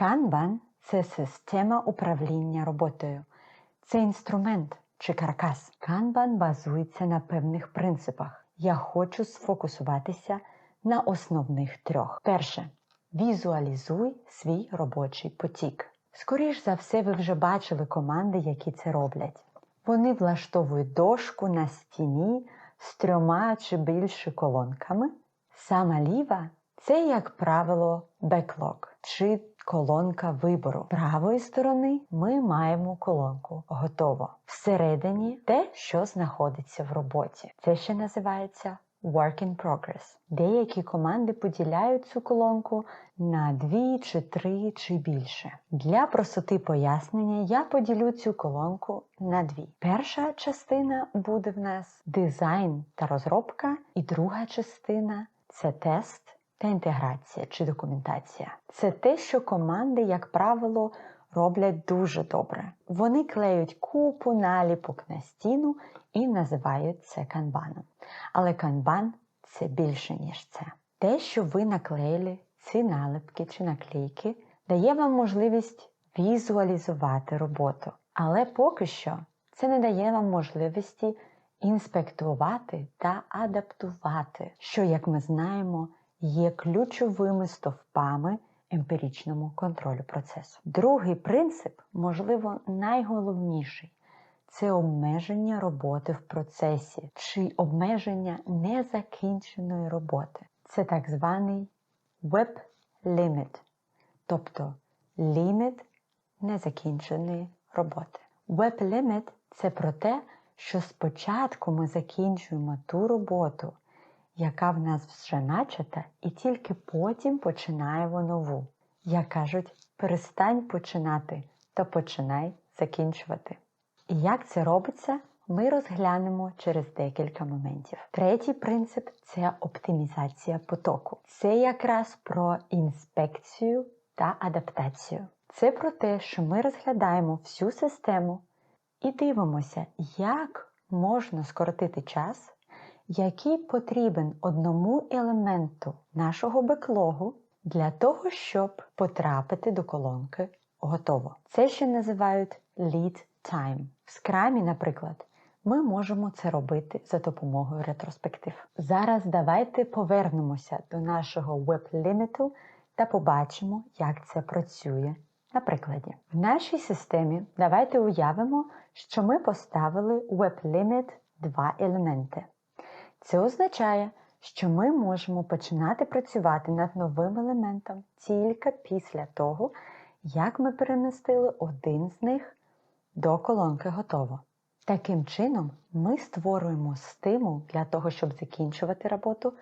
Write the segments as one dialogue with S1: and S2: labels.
S1: Kanban – це система управління роботою. Це інструмент чи каркас. Kanban базується на певних принципах. Я хочу сфокусуватися на основних трьох. Перше. Візуалізуй свій робочий потік. Скоріш за все, ви вже бачили команди, які це роблять. Вони влаштовують дошку на стіні з трьома чи більше колонками. Сама ліва це, як правило, беклог чи колонка вибору. Правої сторони ми маємо колонку готово. Всередині те, що знаходиться в роботі. Це ще називається Work in Progress. Деякі команди поділяють цю колонку на дві чи три чи більше. Для простоти пояснення я поділю цю колонку на дві. Перша частина буде в нас дизайн та розробка, і друга частина це тест та інтеграція чи документація. Це те, що команди, як правило, роблять дуже добре. Вони клеють купу наліпок на стіну і називають це канбаном. Але канбан це більше, ніж це. Те, що ви наклеїли, ці налипки чи наклейки, дає вам можливість візуалізувати роботу. Але поки що це не дає вам можливості інспектувати та адаптувати, що, як ми знаємо, є ключовими стовпами емпіричному контролю процесу. Другий принцип, можливо, найголовніший це обмеження роботи в процесі чи обмеження незакінченої роботи. Це так званий web limit, тобто ліміт незакінченої роботи. Web limit – це про те, що спочатку ми закінчуємо ту роботу, яка в нас вже начата, і тільки потім починаємо нову. Як кажуть, перестань починати, то починай закінчувати. І як це робиться, ми розглянемо через декілька моментів. Третій принцип це оптимізація потоку. Це якраз про інспекцію та адаптацію. Це про те, що ми розглядаємо всю систему і дивимося, як можна скоротити час, який потрібен одному елементу нашого беклогу для того, щоб потрапити до колонки готово. Це ще називають lead time. В скрамі, наприклад, ми можемо це робити за допомогою ретроспектив. Зараз давайте повернемося до нашого веб-ліміту та побачимо, як це працює. На прикладі, в нашій системі давайте уявимо, що ми поставили web-limit два елементи. Це означає, що ми можемо починати працювати над новим елементом тільки після того, як ми перемістили один з них до колонки готово. Таким чином, ми створюємо стимул для того, щоб закінчувати роботу,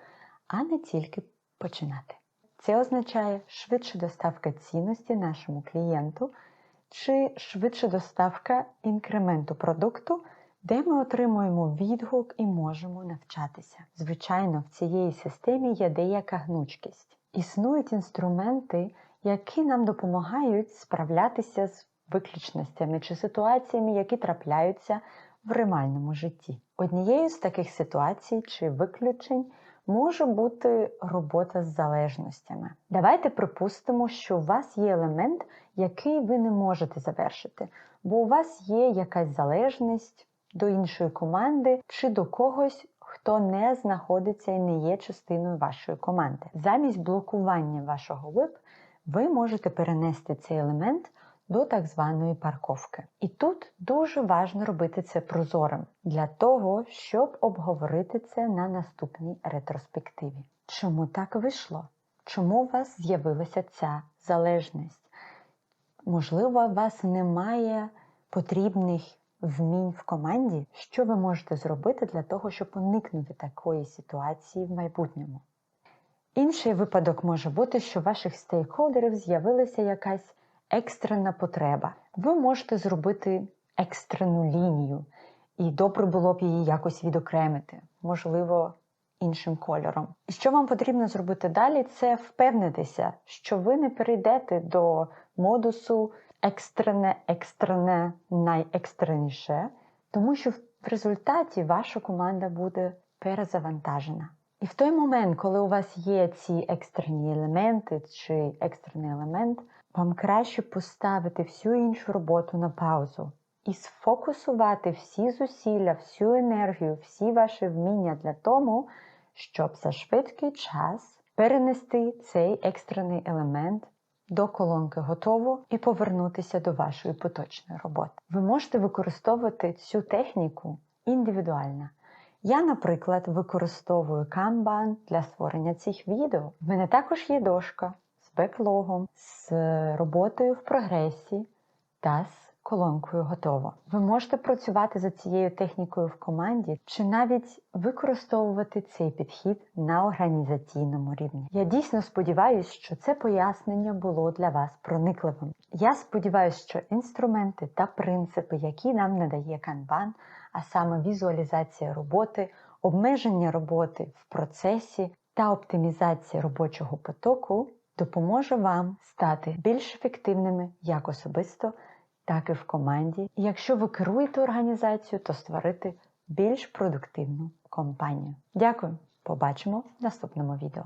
S1: а не тільки починати. Це означає швидша доставка цінності нашому клієнту чи швидша доставка інкременту продукту, де ми отримуємо відгук і можемо навчатися. Звичайно, в цієї системі є деяка гнучкість. Існують інструменти, які нам допомагають справлятися з виключностями чи ситуаціями, які трапляються в реальному житті. Однією з таких ситуацій чи виключень може бути робота з залежностями. Давайте припустимо, що у вас є елемент, який ви не можете завершити, бо у вас є якась залежність до іншої команди чи до когось. Хто не знаходиться і не є частиною вашої команди. Замість блокування вашого веб ви можете перенести цей елемент до так званої парковки. І тут дуже важливо робити це прозорим для того, щоб обговорити це на наступній ретроспективі. Чому так вийшло? Чому у вас з'явилася ця залежність? Можливо, у вас немає потрібних вмінь в команді, що ви можете зробити для того, щоб уникнути такої ситуації в майбутньому. Інший випадок може бути, що у ваших стейкхолдерів з'явилася якась екстрена потреба. Ви можете зробити екстрену лінію, і добре було б її якось відокремити, можливо, іншим кольором. Що вам потрібно зробити далі, це впевнитися, що ви не перейдете до модусу екстрене, екстрене, найекстреніше, тому що в результаті ваша команда буде перезавантажена. І в той момент, коли у вас є ці екстрені елементи чи екстрений елемент, Вам краще поставити всю іншу роботу на паузу і сфокусувати всі зусилля, всю енергію, всі ваші вміння для того, щоб за швидкий час перенести цей екстрений елемент до колонки готово і повернутися до вашої поточної роботи. Ви можете використовувати цю техніку індивідуально. Я, наприклад, використовую Kanban для створення цих відео. В мене також є дошка з беклогом, з роботою в прогресі та з колонкою готово. Ви можете працювати за цією технікою в команді чи навіть використовувати цей підхід на організаційному рівні. Я дійсно сподіваюся, що це пояснення було для вас проникливим. Я сподіваюся, що інструменти та принципи, які нам надає Kanban, а саме візуалізація роботи, обмеження роботи в процесі та оптимізація робочого потоку допоможе вам стати більш ефективними як особисто, так і в команді. І якщо ви керуєте організацією, то створити більш продуктивну компанію. Дякую! Побачимо в наступному відео.